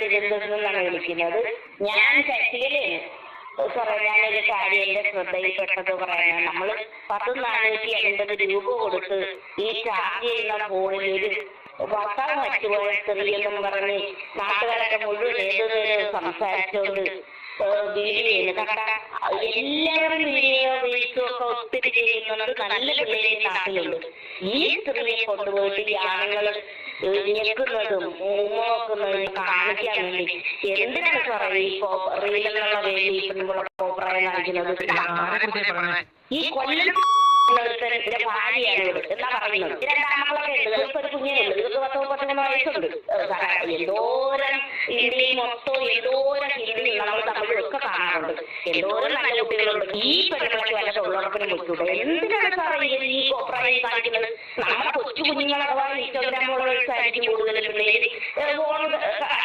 തിരുവനന്തപുരത്ത് നിന്നാണ് വിളിക്കുന്നത്. ഞാൻ ശശികലയാണ് സാറേ ഞാനൊരു കാര്യം എന്റെ ശ്രദ്ധയിൽപ്പെട്ടത് പറയാൻ നമ്മൾ പത്ത് നാനൂറ്റി അൻപത് രൂപ കൊടുത്ത് ഈ ചാർജ് ചെയ്യുന്ന ഫോണിൽ ഒരു ഭർത്താവ് മറ്റുപോയ സ്ത്രീ എന്നും പറഞ്ഞ് നാട്ടുകാരൊക്കെ മുഴുവൻ ഏതൊരു സംസാരിച്ചോണ്ട് വീഡിയോ കണ്ട എല്ലാവരും വീഡിയോ ഒക്കെ ഒത്തിരി ചെയ്യുന്നുണ്ട്. നല്ല പിള്ളേരെ നാട്ടിലുണ്ട്. ഈ സ്ത്രീയെ കൊണ്ടുപോയിട്ട് ഈ ആണുങ്ങൾ ഏഹ് ഞെക്കുന്നതും ഉമ്മ വെക്കുന്നതും കാണിക്കാൻ വേണ്ടി എന്തിനാണ് സാറേ ഈ റീലെന്നുള്ള ഈ പെൺകുളം കോപ്രായം കാണിക്കുന്നത്? ഈ കൊല്ലം ഒരുത്തന്റെ ഭാര്യയാണ് എന്നാ പറയുന്നത്? ഈ രണ്ടാമക്കളൊക്കെ ഉണ്ട്. ഇവർക്ക് ഒരു കുഞ്ഞിനുണ്ട് ഇവർക്ക് പത്ത് മുപ്പത്തിമൂന്ന് വയസ്സുണ്ട്. എന്തോരം ഇന്ത്യയിൽ മൊത്തം എന്തോരം ഹിന്ദി നമ്മൾ തമിഴൊക്കെ എന്തോരം നല്ല കുട്ടികളുണ്ട്. ഈ പെണ്ണുങ്ങളൊക്കെ വല്ല തൊഴിലുറപ്പിനും വിട്ടൂടെ എന്തിനാണ് സാറേ ഈ കോപ്രായം കാണിക്കുന്നത്? നമ്മുടെ കൊച്ചു കുഞ്ഞുങ്ങൾ അഥവാ ഇൻസ്റ്റാഗ്രാം ഫോളോവേഴ്സായിരിക്കും കൂടുതൽ പിള്ളേര്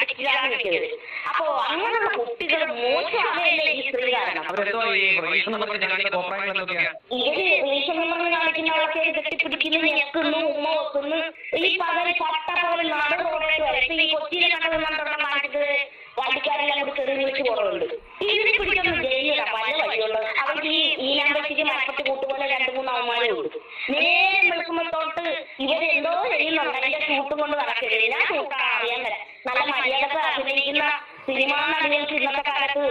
അടിക്കാതെ നിൽക്കുന്നത് അപ്പോ അങ്ങനെയുള്ള കുട്ടികൾ മോശമാകല്ലേ ഈ സ്ത്രീ കാരണം? ഇവർ റീസൺ പറഞ്ഞ് കാണിക്കുന്നവളൊക്കെ കെട്ടിപ്പിടിക്കുന്നു ഞെക്കുന്നു ഉമ്മ വെക്കുന്നു. ഈ പകൽ പട്ട പോലെ നാട് റോഡേക്ക് വരെ. ഈ കൊച്ചിയിലെ കണ്ടതെന്നുണ്ടെണ്ണം കാണിച്ചത് വണ്ടിക്കാരെല്ലാം കൂടി കയറി വിളിച്ചു പോകുന്നുണ്ട് ഇതിനെ പിടിച്ചൊന്ന് ജയിലിടാം പല വഴിയുണ്ട് അവർക്ക് ഈ ഈ നമ്പറ്റിക്ക് മരപ്പറ്റി കൂട്ടുപോലെ രണ്ടു മൂന്ന് അവന്മാരേ ഉള്ളൂ നേരെ വിളിക്കുമ്പോൾ തൊട്ട് എന്തോ ചെയ്യുന്നുണ്ട് അതിന്റെ ഷൂട്ടും കൊണ്ട് നടക്കരുത്. ഞാൻ അറിയാൻ വരാം നല്ല മര്യാദയ്ക്ക് അഭിനയിക്കുന്ന സിനിമാ നടികൾക്ക് ഇന്നത്തെ കാലത്ത്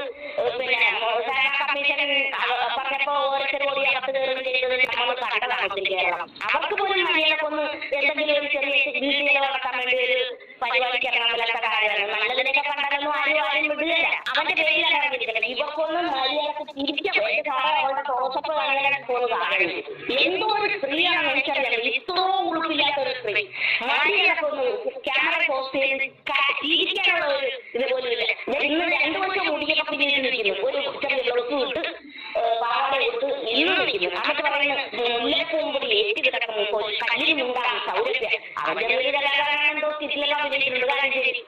പിന്നെ സാധാരണ കമ്മീഷൻ അവ- പറഞ്ഞപ്പോ ഓരോരുത്തർ കൂടി അകത്ത് കയറുകയും ചെയ്തത് നമ്മൾ കണ്ടതാണ് ഒത്തിരി കേരളം അവർക്ക് പോലും മര്യാദക്കൊന്ന് എന്തെങ്കിലും ഒരു ചെറിയ വീട്ടിൽ നടക്കാൻ വേണ്ടി ഒരു പരിപാടിക്ക് ഇറങ്ങാൻ പറ്റാത്ത കാര്യമാണ് നല്ലതിനൊക്കെ കണ്ടാലൊന്നും ആരും ആരും വിടുകയില്ല അവന്റെ പേരിലാണ് ഇറങ്ങിയിരിക്കുന്നത് ഇവർക്കൊന്നും മര്യാദയ്ക്ക് തിരിച്ചു പോയി സാറേ അവളുടെ തോസപ്പ് അങ്ങനെ കാണുന്നത് എന്തോ ഒരു സ്ത്രീയാണെന്ന് വെച്ചാൽ ഞങ്ങൾ ഇത്രയും ഒരു സ്ത്രീ. ക്യാമറ ക- ഒരു ഇത് ഇന്ന് രണ്ടു വർഷം ഒരു ചെറിയ ബ്ലൗസ് ഏഹ് പാവാട ഇന്ന് പറയുന്നത് മുല്ലപ്പൂമ്പൊടി ഏറ്റി കിടക്കും കല്ലിൽ ഒരു കലാകാരനെന്തോ സ്ഥിതിയിലെല്ലാം വിജയിച്ചിട്ടുണ്ട് കാരണം ശരി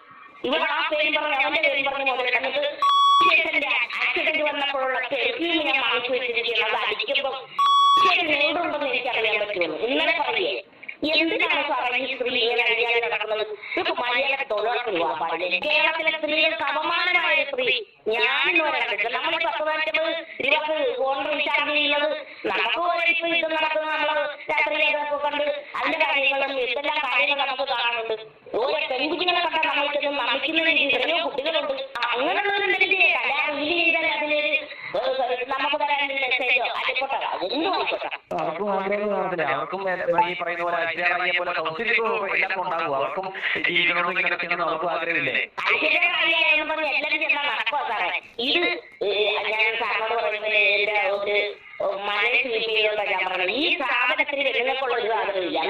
ഇവിടെ ആ പേര് പറഞ്ഞ് അവന്റെ പേര് പറഞ്ഞ് മുതൽ എന്നിട്ട് ചേട്ടന്റെ ആക്സിഡന്റ് വന്നപ്പോഴുള്ള പെർഫ്യൂം ഞാൻ വാങ്ങിച്ചു വെച്ചിരിക്കുന്നത് അടിക്കുമ്പോൾ നേടുണ്ടെന്ന് എനിക്കറിയാൻ പറ്റുള്ളൂ ഇന്നലെ പറയേ എന്തിനാണ് സാറേ ഈ സ്ത്രീ ഇങ്ങനെ അഴിയാതെ നടക്കുന്നത് ഇപ്പൊ തൊഴിലുറപ്പിന് പോകാൻ പാടില്ല? കേരളത്തിലെ സ്ത്രീകൾ അപമാനമായ സ്ത്രീ ഞാനിന്ന് വരെ ഈ പത്ത് പതിനെട്ട് ഇരുപത് ചെയ്യുന്നത് നമുക്ക് ഇപ്പൊ ഇത് നടക്കുന്നത് നമ്മൾ രാത്രിയിലൊക്കെ കണ്ട് അതിന്റെ കാര്യങ്ങളും എന്തെല്ലാം കാര്യങ്ങൾ നമുക്ക് കാണുന്നുണ്ട്. ഓരോ പെൺകുട്ടികളെ കണ്ടാൽ നമ്മൾക്ക് നമിക്കുന്ന എത്രയോ കുട്ടികളുണ്ട്. അങ്ങനെയുള്ളവരുണ്ടെങ്കിൽ അല്ല റീൽ ചെയ്താൽ അതിന് നമുക്ക് തരാൻ മെസ്സേജോ ആയിക്കോട്ടെ അതൊന്നും ആയിക്കോട്ടെ. അവർക്കും ആഗ്രഹം കാണത്തില്ല അവർക്കും ഈ പറയുന്ന പോലെ ഐശ്വര്യ പോലെ സൗന്ദര്യവും എല്ലാം ഉണ്ടാകും അവർക്കും ജീവിക്കണമെന്ന് ഇങ്ങനെ ചെയ്യണമെന്ന് അവർക്കും ആഗ്രഹമില്ലേ? ഇത് ഞാൻ സാറിനോട് ഒരു ഈ ഒരു ആഗ്രഹമില്ല.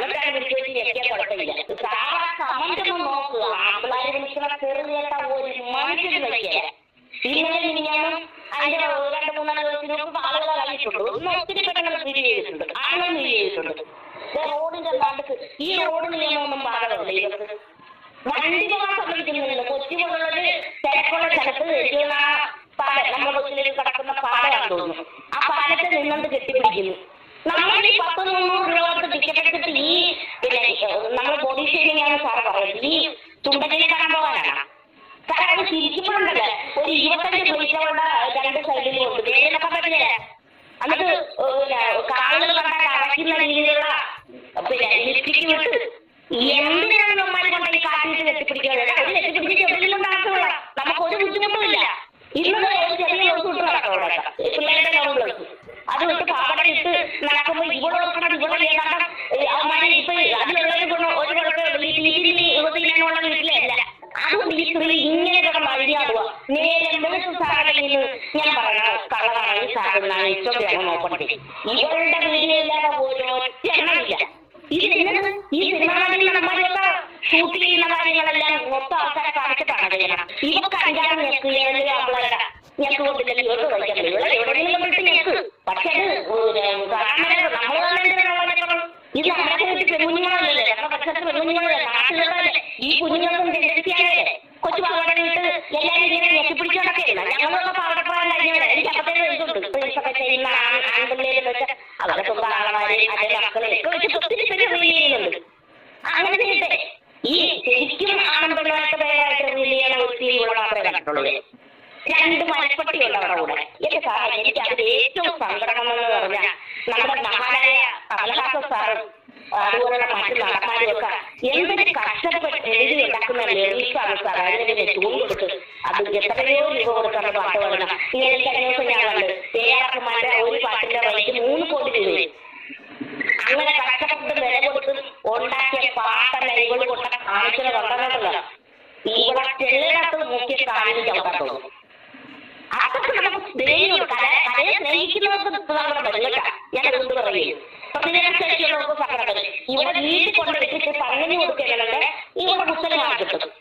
ഒരു രണ്ട് മൂന്നാൽ ദിവസത്തിന് കളിച്ചിട്ടുണ്ട് ഒന്ന് ഒത്തിരി ഫീൽ ചെയ്തിട്ടുണ്ട്. ആളുകൾ ചെയ്തിട്ടുണ്ട്. റോഡിന്റെ നാട്ടിൽ ഈ റോഡ് നിയമമൊന്നും ബാധകമല്ല ഇവർക്ക് വണ്ടി പോകാൻ സമ്മതിക്കുന്നില്ല. കൊച്ചി പോലുള്ളത് തിരക്കുള്ള സ്ഥലത്ത് എത്തിയുള്ള പാല നമ്മുടെ കൊച്ചിലേക്ക് കിടക്കുന്ന പാലയാണ് തോന്നുന്നു. ആ പാലത്തെ നിന്നുകൊണ്ട് കെട്ടിപ്പിടിക്കുന്നു. നമ്മൾ ഈ പത്ത് മുന്നൂറ് രൂപ ടിക്കറ്റ് എടുത്തിട്ട് ഈ പിന്നെ നമ്മൾ ബോഡി ഷേവിംഗ് ആണ് സാറ് പറയുന്നത്. ഈ ചുണ്ടലിൽ കാണാൻ പോകാനാണ്. സാറേ അത് ഒരു ഇരുപത്തഞ്ച് പൈസകളുടെ രണ്ട് സൈഡിലും ഉണ്ട്. വേദനൊക്കെ പറ്റില്ല പിന്നെ കാലുകൾ കണ്ടാൽ അടയ്ക്കുന്ന രീതിയിലുള്ള പിന്നെ ലിപ്സ്റ്റിക്ക് വിട്ട് എന്തിനാണ് നമ്മൾ കൊണ്ട് ഈ കാട്ടിയിട്ട് കെട്ടിപ്പിടിക്കുന്നത് അത് കെട്ടിപ്പിടിച്ച് എവിടെയെങ്കിലും നടക്കുള്ള നമുക്ക് ഒരു ബുദ്ധിമുട്ടുമില്ല. ഇന്ന് ഒരു ചെറിയ ബ്ലൗസ് ഇട്ട് നടക്കാം ഇവിടെ പിള്ളേരുടെ ബ്ലൗസ് അത് വിട്ട് പാവട ഇട്ട് നടക്കുമ്പോൾ ഇവിടെ ഓർക്കണം ഇവിടെ ഏതാണ്ട് അവന്മാരെ ഇപ്പൊ അതിലുള്ളൊരു ഗുണം ഒരു കുഴപ്പമില്ല വീട്ടിൽ യുവതിനുള്ള വീട്ടിലല്ല അതുകൊണ്ട് ഈ സ്ത്രീ ഇങ്ങനെ കിടന്ന് സാറിൽ നോക്കട്ടെ ഇവളുടെ വീഡിയോ ഇല്ലാതെ ഒരു ഒറ്റ എണ്ണമില്ല ഈ സിനിമാ നടി നടന്മാരെയൊക്കെ ഷൂട്ട് ചെയ്യുന്ന കാര്യങ്ങളെല്ലാം മൊത്തം ആൾക്കാരെ കാണിച്ചിട്ടാണ് ചെയ്യണം ഇവർക്ക് അഞ്ചാറ് ഞെക്ക് ഏഴ് ആമ്പിളരുടെ ഞെക്ക് കൊണ്ടില്ലെങ്കിൽ ഇവർക്ക് പറ്റില്ല ഇവിടെ എവിടെയെങ്കിലും വിട്ട് ഞെക്ക് പക്ഷെ അത് കാണാൻ നമ്മൾ കാണേണ്ടത് ഇത് നമ്മുടെ വീട്ടിൽ പെൺകുഞ്ഞുങ്ങളല്ലേ നമ്മുടെ പക്ഷത്തെ പെൺകുഞ്ഞുങ്ങളല്ലേ നാട്ടിലുള്ളതല്ലേ ഈ കുഞ്ഞുങ്ങൾക്കും ടെൻഡൻസിയായല്ലേ കൊച്ചു പാവട വിട്ട് എല്ലാവരും ഇങ്ങനെ ഞെക്കിപ്പിടിച്ചോണ്ടൊക്കെ ഞങ്ങളൊക്കെ പാവടപ്രായം കഴിഞ്ഞവരെ എനിക്ക് അപ്പത്തേക്ക് വയസ്സുണ്ട് പോലീസൊക്കെ ചെയ്യുന്ന ആൺ ആൺപിള്ളേരെന്ന് വെച്ചാൽ അവരെ സ്വന്തം ആളമാരെ അതേ വെച്ച് ഒത്തിരി പേര് റീൽ ചെയ്യുന്നുണ്ട്. അങ്ങനെ ചെയ്യട്ടെ. ഈ ശരിക്കും ആൺപിള്ളേർക്ക് പേരായിട്ട് റീൽ ചെയ്യണ വ്യക്തി ഇവിടെ മാത്രമേ കണ്ടിട്ടുള്ളൂ. രണ്ട് മലപ്പട്ടി ഉണ്ട് അവരുടെ കൂടെ. എന്റെ സാറേ എനിക്ക് അതിൽ ഏറ്റവും സങ്കടം എന്ന് പറഞ്ഞാൽ നമ്മുടെ മഹാനായ അമലഹാസ സാറും അതുപോലുള്ള മറ്റു നടന്മാരും ഒക്കെ എന്തൊരു കഷ്ടപ്പെട്ട് എഴുതി ഉണ്ടാക്കുന്ന ലിറിക്സാണ് സാർ അതിന് ഒരു പാട്ടിന്റെ റേറ്റ് മൂന്ന് കോടി രൂപയും അങ്ങനെ കഷ്ടപ്പെട്ട് വില കൊടുത്ത് ഉണ്ടാക്കിയ പാട്ടല്ല ഇവൾ കൊണ്ട കാണിച്ചത് കണ്ടതല്ല ഇവിടെ ബന്ധുക്ക ഞാൻ അതുകൊണ്ട് പറയും ഇവിടെ വീട്ടിൽ കൊണ്ടുവച്ചിട്ട് പറഞ്ഞു കൊടുക്കുന്നുണ്ട് ഇവിടെ പുസ്തകമാണ് കിട്ടും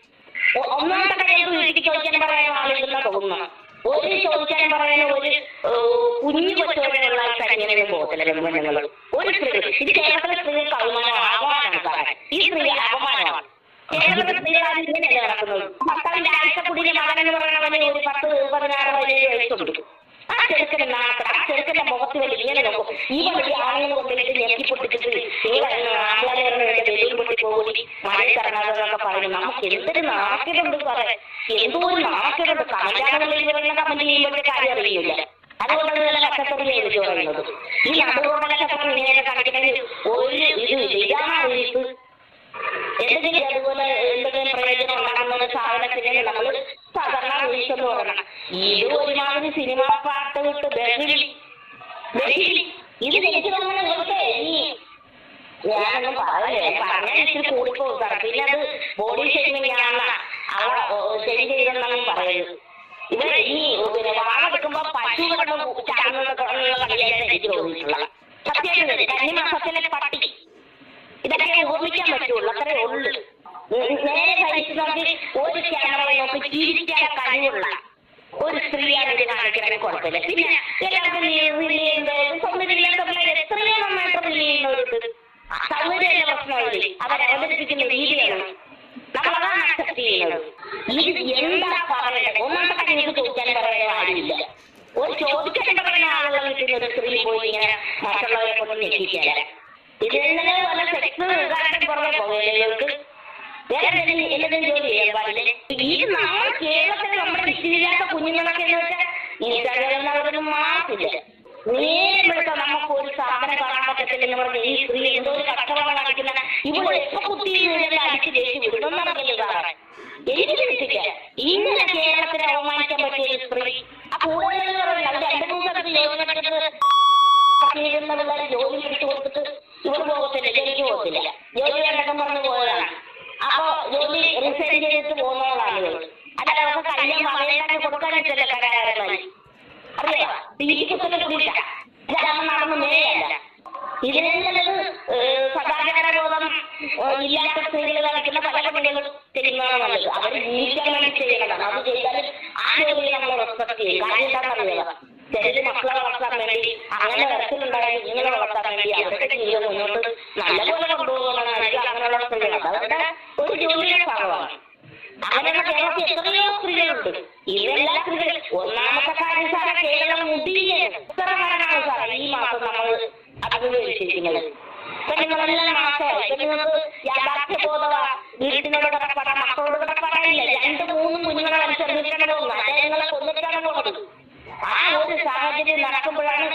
ഒ- ഒന്നാമത്തെ കാര്യം വീട്ടിൽ ചോദിക്കാൻ പറയാൻ ആളില്ലെന്നാ തോന്നുന്നു ഒരു ചോദിക്കാൻ പറയാൻ ഒരു ഏഹ്, കുഞ്ഞു കൊച്ചുവരെയുള്ള കല്യാണം പോകത്തില്ല പെൺകുഞ്ഞുങ്ങൾ ഒരു സ്ത്രീ ഇത് കേരളത്തിലെ സ്ത്രീകൾക്ക് അഭിമാനം അപമാനമാണ് സാറേ ഈ സ്ത്രീ അപമാനമാണ് കേരളത്തിലെ സ്ത്രീകളാണ് ഇങ്ങനെയല്ല നടക്കുന്നത്. ഭർത്താവിന്റെ ആഴ്ചക്കുടിയിലെ മകൻ എന്ന് പറയുന്നവന് ഒരു പത്ത് പതിനാറ് പതിനേഴ് വയസ്സുണ്ട് ആ ചെറുക്കന്റെ നാട്ടിൽ ആ ചെറുക്കന്റെ മുഖത്ത് വലിയ ഇങ്ങനെ നോക്കും. ഈ വലിയ ആളുകൾ കൊണ്ടിട്ട് ഞെക്കി പൊട്ടിച്ചിട്ട് വേണ്ടി വെളിയിൽ പൊട്ടി പോകൂടി മഴയിൽ ഇറങ്ങാതെന്നൊക്കെ പറയുന്നു. നമുക്ക് എന്തൊരു നാക്കിടുണ്ട് പറയാൻ എന്തോ ഒരു നാക്കിടുണ്ട്. കമലാണെന്നുണ്ടെങ്കിൽ പറയുന്ന കമന്റ് ചെയ്യുമ്പോഴത്തെ കാര്യം അറിയില്ല. അതുകൊണ്ടാണ് നല്ല കഷ്ടപ്പെടി എനിക്ക് ഈ നടുകൊണ്ടൊക്കെ കണ്ടിട്ട് ഒരു ഇത് ഇതാണ് അറിയിപ്പ് എന്തെങ്കിലും അതുപോലെ എന്തെങ്കിലും പ്രയോജനം ഉണ്ടാകുന്ന സാധനത്തിന് നമ്മൾ സാധാരണ എന്ന് പറയണം ഇത് ഒരുമാതിരി സിനിമ പാട്ട് വിട്ട് ബഹിലി ബഹിലി. ഇത് എനിക്ക് തോന്നുന്നു ഇവിടുത്തെ ഈ ഞാനൊന്നും പറയല്ലേ. പറഞ്ഞാൽ ഇച്ചിരി കൂടിപ്പോകും സാർ പിന്നെ അത് ബോഡി ഷേമിംഗ് ആണെന്ന. അവ ശരി ചെയ്തെന്നാണ് പറയുന്നത് ഇവിടെ ഈ പിന്നെ വാളെടുക്കുമ്പോ പശു കിടന്ന് ചാടുന്നതൊക്കെ കളിയായിട്ട് എനിക്ക് തോന്നിയിട്ടുള്ളത്. സത്യമായിട്ട് കന്നിമാസത്തിലെ പട്ടി ഇതൊക്കെ ഓർമ്മിക്കാൻ പറ്റുള്ളൂ. അത്രേ ഉള്ളൂ. നേരെ കഴിച്ച് നോക്കി ഒരു ക്യാമറ നോക്കി ജീവിക്കാൻ കഴിവുള്ള ഒരു സ്ത്രീയാണ് ഇത് കാണിക്കണമെങ്കിൽ കുഴപ്പമില്ല. പിന്നെ എല്ലാവർക്കും പിള്ളേർ എത്രയോ നന്നായിട്ട് റിലീ ചെയ്യുന്നവർക്ക് സൗന്ദര്യ പ്രശ്നമില്ലേ? അവർ അവതരിപ്പിക്കുന്ന രീതിയാണ് നമ്മളതാണ് അക്സെപ്റ്റ് ചെയ്യുന്നത്. ഇത് എന്താ പറയുന്നത് ഒന്നാമത്തെ കാര്യം എനിക്ക് ചോദിക്കാൻ പറയുന്ന ആരുമില്ല. ഒരു ചോദിക്കാൻ പറയുന്ന വീട്ടിൽ ഒരു സ്ത്രീ പോയി ഇങ്ങനെ മറ്റുള്ളവരെ കൊണ്ട് ഞെട്ടിച്ചാൽ ഇതിനെ വല്ല സെക്സ് കാര്യം പുറമെ പോകുന്നവർക്ക് വേറെ എന്തെങ്കിലും എന്തെങ്കിലും ജോലി ചെയ്യാൻ പാടില്ലേ? നമ്മുടെ വിശ്വസിക്കാത്ത കുഞ്ഞുങ്ങളൊക്കെ എന്ന് വെച്ചാൽ ഇൻസ്റ്റാഗ്രാമിൽ അവരൊന്നും മാർക്കില്ല നമുക്ക് ഒരു സാധനം കാണാൻ പറ്റത്തില്ലെന്ന് ഈ സ്ത്രീ എന്തോ ഒരു കഷ്ടമാണ് കാണിക്കുന്ന ഇവിടെ എപ്പോ കുത്തി ഇതെല്ലാം അടിച്ച് ദേഷ്യം വിടുന്നറിയില്ല സാറേ എനിക്ക് ചിന്തിക്ക ഇങ്ങനെ കേരളത്തിനെ അവമാനിക്കാൻ പറ്റിയ ഒരു സ്ത്രീ. ആ കൂടുതൽ രണ്ടു മൂന്ന് യോഗം ജോലി എടുത്തു ഇവിടെ പോകത്തില്ല ജോലിക്ക് പോകത്തില്ല. ജോലി വേണ്ടെന്ന് പറഞ്ഞു പോയതാണ്. അപ്പൊ ജോലി റിസൈൻ ചെയ്തിട്ട് പോകുന്നവളാണ് ഇവൾ അല്ലാതെ അവർക്ക് കല്യാണം മകനാക്കി കൊടുക്കാനായിട്ടല്ല കരാറുമായി അറിയാ. തീറ്റിക്കുത്തന്നെ കൂടിയില്ല ഇതാണ് നടന്നു മേയല്ല ഇതിനെന്നത് സദാചാര ബോധം ഏഹ്, ഇല്ലാത്ത സ്ത്രീകൾ കളിക്കുന്ന പല പണികളും ചെയ്യുന്നതാണ് നല്ലത്. അവർ ജീവിക്കാൻ വേണ്ടി ചെയ്യണതാണ് അത് ചെയ്താൽ ആ ജോലിയെ നമ്മൾ റെസ്പെക്ട് ചെയ്യും. കാര്യം എന്താണെന്നറിയാം ചിലര് മക്കളെ വളർത്താൻ വേണ്ടി അങ്ങനെ വരത്തിലുണ്ടായാലും ഇങ്ങനെ വളർത്താൻ വേണ്ടി അവരുടെ ജീവിതം മുന്നോട്ട് നല്ലപോലെ കൊണ്ടുപോകണമെന്നായിരിക്കും അങ്ങനെയുള്ള സ്ത്രീകൾ അവരുടെ ഒരു ജോലിയുടെ ഭാഗമാണ് അങ്ങനെയുള്ള കേരളത്തിൽ എത്രയോ സ്ത്രീകളുണ്ട്. ഇതെല്ലാ സ്ത്രീകൾ ഒന്നാമത്തെ കാര്യം സാറേ കേരളം ഉത്തരവാദമാണ് സാറേ ഈ മാസം നമ്മൾ അഭിമുഖീകരിച്ചിരിക്കുന്നത്? പെണ്ണുങ്ങളെല്ലാം മാസമായി പെണ്ണുങ്ങൾക്ക് യാഥാർത്ഥ്യ ബോധവ വീട്ടിനോട് കടപ്പാട മക്കളോട് രണ്ട് മൂന്ന് കുഞ്ഞുങ്ങളെ വലിച്ചെറിഞ്ഞിട്ടാണ് പോകുന്നത്. കൊന്നിട്ടാണ് പോകുന്നത്. ആ ഒരു സാഹചര്യം നടക്കുമ്പോഴാണ്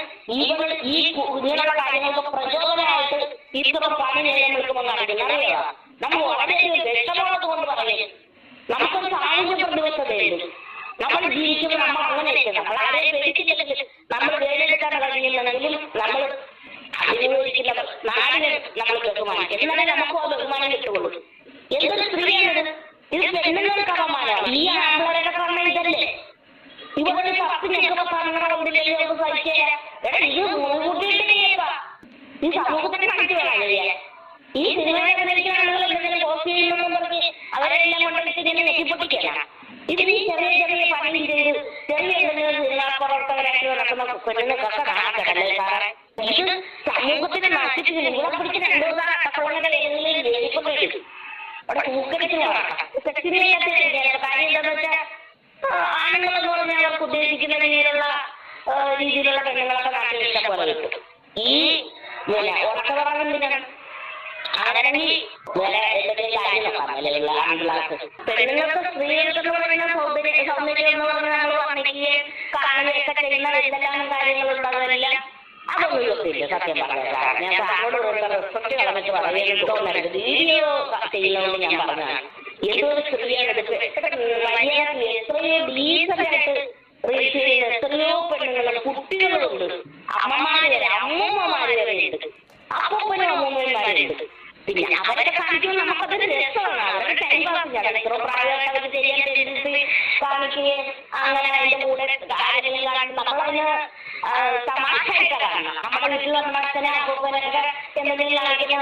ഈ കുഞ്ഞുങ്ങളുടെ കാര്യങ്ങൾക്ക് പ്രചോദനമായിട്ട് ഇത്ര പണി നേരം നിൽക്കുമ്പോൾ കാണിക്കുന്നത് അറിയാം നമ്മൾ വളരെയധികം വിഷമമുള്ളത് കൊണ്ട് പറയുന്നത്. നമുക്കൊരു സാഹചര്യ പ്രതിബദ്ധതയുണ്ട് നമ്മൾ ജീവിക്കുമ്പോൾ നമ്മൾ അങ്ങനെയൊക്കെ നമ്മൾ ആരെയും പേടിച്ചില്ലെങ്കിൽ നമ്മൾ വേലെടുക്കാൻ കഴിയുന്നുണ്ടെങ്കിൽ നമ്മൾ അഭിമുഖീകരിക്കുന്ന നാടിന് നമ്മൾ ബഹുമാനം എന്നാലേ നമുക്ക് ആ ബഹുമാനം കിട്ടുള്ളൂ എന്തൊരു സ്ത്രീയാണിത്? ഇത് പെണ്ണുങ്ങൾക്ക് അപമാനമാണ്. ഈ കാരണം ഇതല്ലേ? നമുക്ക് സഹിക്കുക? ഇത് മുൻകൂട്ടിയിട്ട് സമൂഹത്തിന് കണ്ടിട്ട് വരാൻ ഈ സിനിമയെ അഭിനയിക്കുന്ന ആളുകൾ എന്തെങ്കിലും പോസ്റ്റ് ചെയ്യുന്നു പറഞ്ഞ് അവരെല്ലാം കൊണ്ടിട്ട് ഇതിനെ നെറ്റിപ്പൊട്ടിക്കണം ഈ ചെറിയ ചെറിയ പണി ചെയ്ത് ചെറിയ എന്തെങ്കിലും പ്രവർത്തകരായിട്ട് നടക്കുന്ന പെണ്ണുങ്ങൾക്കൊക്കെ കാണാത്തല്ലേ സാറേ? ഇത് സമൂഹത്തിന് നശിപ്പിച്ച് നിങ്ങളെ പിടിച്ച് രണ്ടു മൂന്നാൾ അട്ടക്കുളങ്ങളുടെ ഏതെങ്കിലും വരും അവിടെ വളർത്താം. സെക്സിനെയ്യാത്ത കാര്യം എന്താണെന്ന് വെച്ചാൽ ആണുങ്ങൾ എന്ന് പറഞ്ഞാൽ അവർക്ക് ഉദ്ദേശിക്കുന്ന രീതിയിലുള്ള രീതിയിലുള്ള പെണ്ണുങ്ങളൊക്കെ നാട്ടിൽ ഇഷ്ടം പോലെ കിട്ടും. ഈ പിന്നെ ഉറക്ക ആൺപിള്ളേർക്ക് പെണ്ണുങ്ങൾക്ക് സ്ത്രീകൾക്ക് പറയുന്ന സൗന്ദര്യ സൗന്ദര്യം എന്ന് പറഞ്ഞാൽ നമ്മൾ വർണിക്കുകയും കാണുകയൊക്കെ ചെയ്യുന്ന എന്തെല്ലാം കാര്യങ്ങളുണ്ട് അതെല്ലാം അതൊന്നും യോഗ്യമില്ല സത്യം പറഞ്ഞതാണ് ഞാൻ സാറിനോട് ഒരു റെസ്പെക്ട് കളഞ്ഞിട്ട് പറയുന്നത് തോന്നരുത് വീഡിയോ ചെയ്യുന്നതുകൊണ്ട് ഞാൻ പറഞ്ഞതാണ്. ഏതൊരു സ്ത്രീയാണ് മര്യാദ എത്രയോ ഡീസന്റ് ആയിട്ട് റീച്ച് ചെയ്യുന്ന എത്രയോ പെണ്ണുങ്ങളും കുട്ടികളുണ്ട് അമ്മമാര് വരെ അമ്മൂമ്മമാര് വരെ ഉണ്ട്. അപ്പൂപ്പനും അമ്മൂമ്മമാരുണ്ട് പിന്നെ അവരൊക്കെ കാണിക്കുമ്പോൾ നമുക്കതൊരു അവരുടെ ടൈം പാസ് എത്ര പ്രായമായിട്ട് ചെയ്യാൻ ടെൻഡൻസി കാണിക്കുകയും അങ്ങനെ അതിന്റെ കൂടെ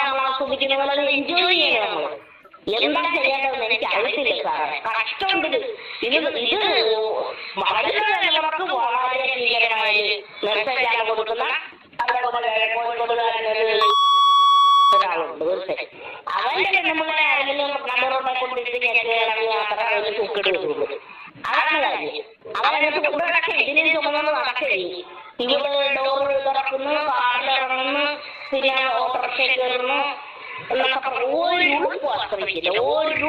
നമ്മൾ ആസ്വദിക്കുന്ന പോലെ എൻജോയ് ചെയ്യണം നമ്മൾ. എന്താ ചെയ്യേണ്ടതെന്ന് എനിക്ക് അറിയത്തില്ല സാറേ. കഷ്ടമുണ്ട്. ഇത് ഇത് വളരുന്ന തലമുറയ്ക്ക് വളരെ ഭീകരമായ മെസ്സേജാണ് കൊടുക്കുന്ന ഒരാളുണ്ട് തീർച്ചയായും അവന്റെ പെണ്ണുമ്പിള്ളെ ആരെങ്കിലും നമ്മളോടെ കൊണ്ടിട്ട് വരുള്ളൂ അതാണ് കാര്യം. അവനകത്ത് കൊണ്ടുനടക്കെ ഇതിനെ ചുമന്നു നടക്കേ. ഇവിടെ ഡോറ് തുറക്കുന്നു കാറിലിറങ്ങുന്നു പിന്നെ ഓട്ടോറിക്ഷ കയറുന്നു എന്നൊക്കെ ഒരു ഉളുപ്പ് ആശ്രയിക്കില്ല. ഒരു